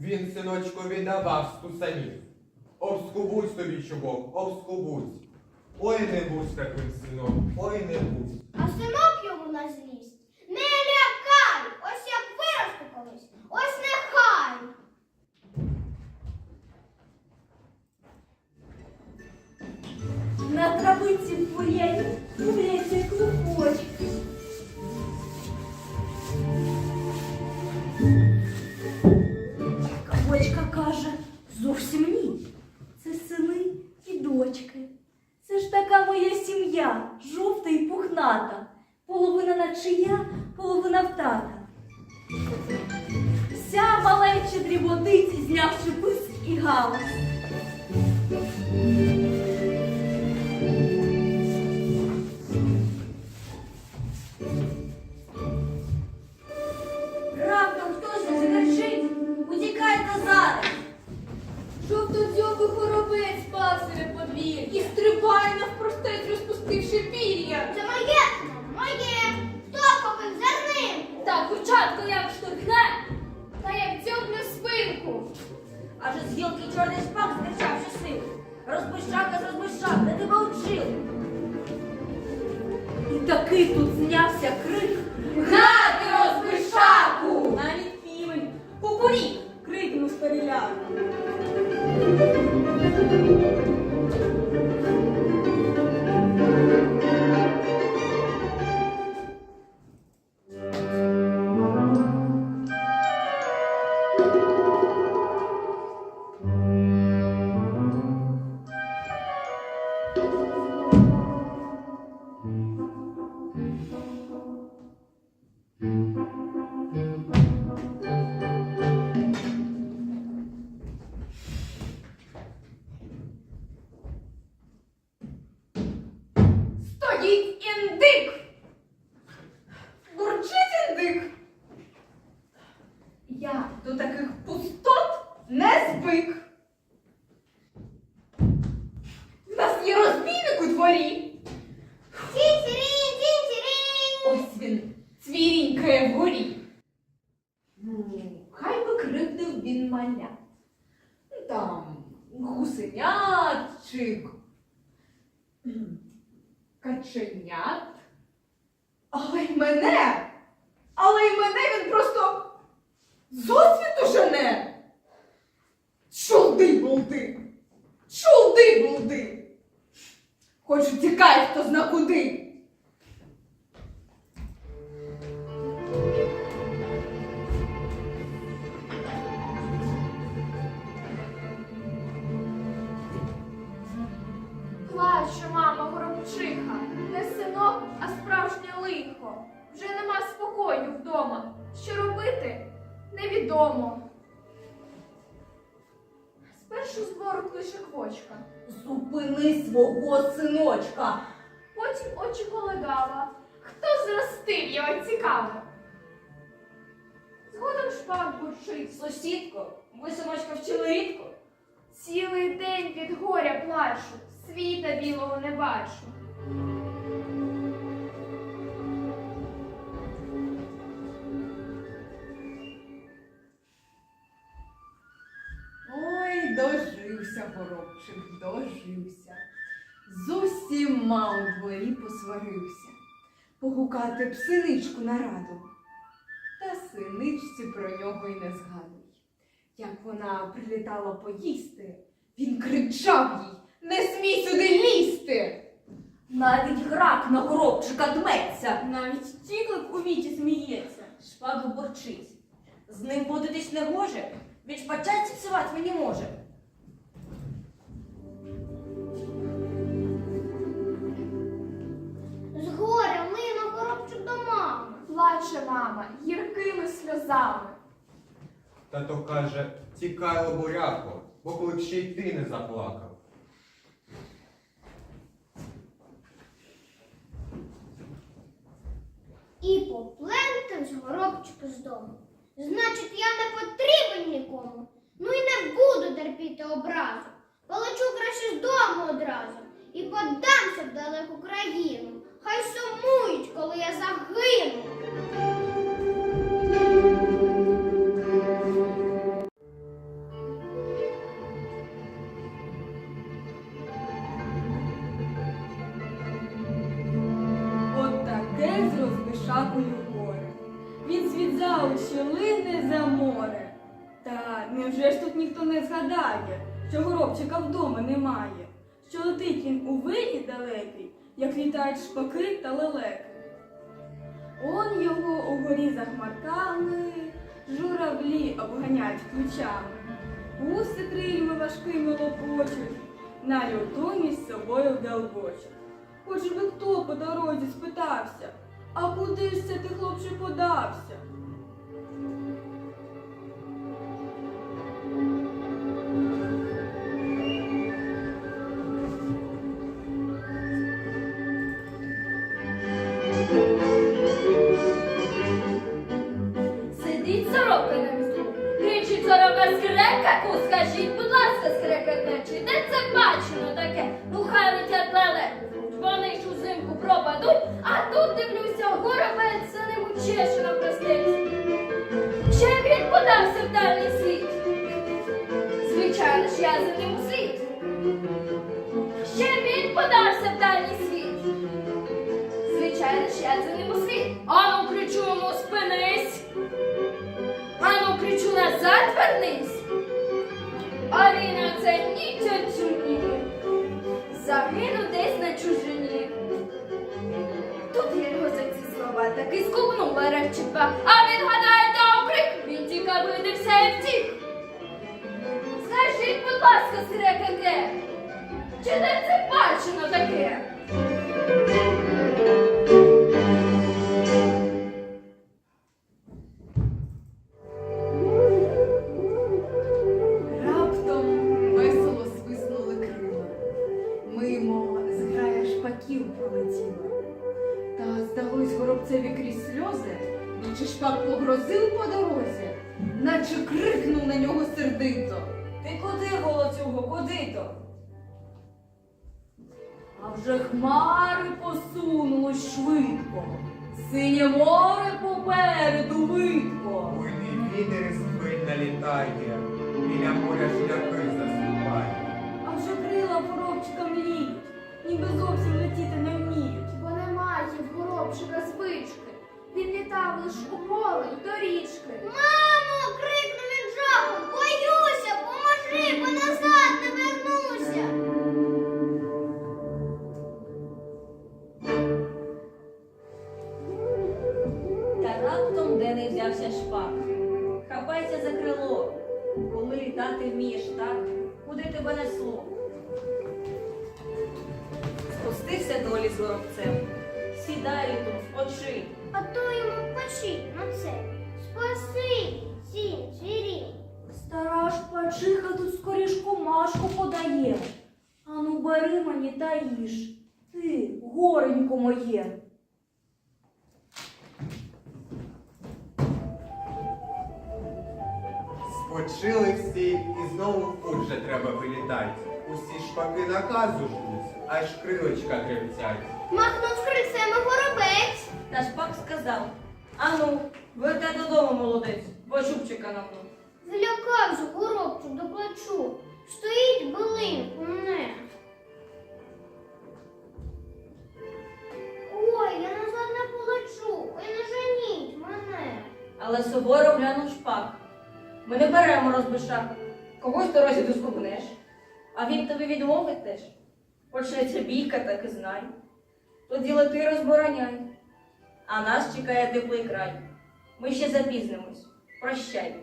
він синочку віддавав стусанів. Обскубусь тобі, чубок, обскубусь. Ой, не будь таким сином, ой, не будь. А синок йому на злість. Не лякай! Ось як виросту колись, ось нехай. На травиці в бур'яні галас. Раптом хтось закричить, утікайте зараз. Жовтодзьобий хоробець серед подвір'я і стрибає навпростець, розпустивши пір'я. Це моє, моє. Хто купив зерним? Та курчатко як штурхне, Стоїть тінь-тірінь. Ось він цвірінькає вгорі. Ну, хай би крикнув він маля. Там гусенят чи кхм, каченят. Але й мене, але й мене він просто зосвіту жене. Чулди булди, чулди булди. Хоч тікай, хто зна куди. Плаче, мама, горобчиха, не синок, а справжнє лихо. Вже нема спокою вдома. Що робити? Невідомо. Зупини свого синочка. потім очі колегала. Хто зростив його цікаво? Згодом шпак бурчить. Сусідко, ви синочка вчили рідко. Цілий день від горя плачу, світа білого не бачу. Усіма у дворі посварився. Погукати б синичку на раду. Та синичці про нього й не згадуй. Як вона прилітала поїсти, він кричав їй Не смій сюди лізти. Навіть грак на горобчика дметься. Навіть тіклик у віті сміється. Шпак борчить. З ним водитись не може, від шпачатці псувати мені може. Мама гіркими сльозами. Тато каже, тікай лобуряко, бо коли б ще й ти не заплакав. І поплентавсь горобчик з дому. Значить, я не потрібен нікому. Ну і не буду терпіти образу. Полечу краще з дому одразу і подамся в далеку країну. Хай сумують, коли я загину. Як літають шпаки та лелеки. Он його угорі за хмарками, журавлі обганять ключами, гуси крильми важкими лопочуть, на льоту між собою галбочуть. Хоч би хто по дорозі спитався, а куди ж це ти, хлопче, подався? Звичайно ж, я за ним у світ. Ану, кричу йому, спинись. Ану, кричу назад, вернись. А він на це ні тьотю, ні. Загинув десь на чужині. Тут я за ці слова таки скупнула ревчика, а він гадає та окрик, він тільки видився і втік. Скажіть, будь ласка, скрекаке, чи де це бачено таке? Куди то? А вже хмари посунулось швидко, синє море попереду видко. Буйний вітер хвиль налітає, біля моря шляхи засипає. А вже крила поробчика мліють, ніби зовсім летіти не вміють. Бо немає в горобчика звички. Він літав лиш у поле й до річки. Мамо, крикнув він жахом, літати вмієш так, куди тебе несло. Спустився долі з горобцем, сідай літом, спочинь. А то йому печі на це. Спаси, сім, звірі. Стара шпачиха тут скорішку машку подає. Ану бери мені та їж. Ти, горенько моє. Спочили всі і знову в путь же треба вилітати. Усі шпаки наказу ждуть, аж крилочка тремтять. Махнув крильцями горобець. Та шпак сказав, ану, вертай додому, молодець, бо чубчика на мною. Злякався горобчик до плачу. Стоїть билин у мене. Ой, я назад не полечу. Ой, не женіть мене. Але суворо глянув шпак. Ми не беремо розбишаку. Когось дорозі доскубнеш, а він тобі відмовить теж. Почнеться бійка, так і знай. Тоді лети розбороняй. А нас чекає теплий край. Ми ще запізнимось. Прощай.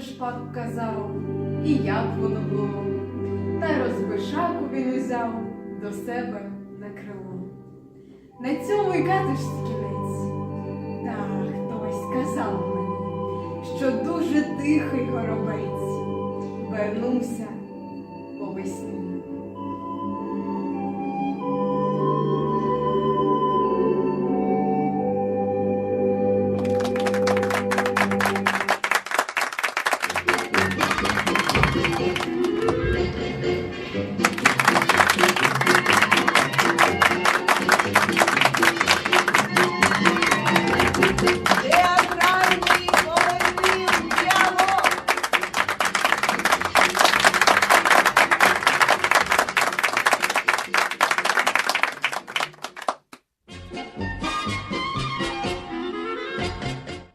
Що шпак казав і як воно було. Та розбишаку він узяв до себе на крило. На цьому й казочці кінець. Та хтось казав мені, що дуже тихий горобець вернувся по весні.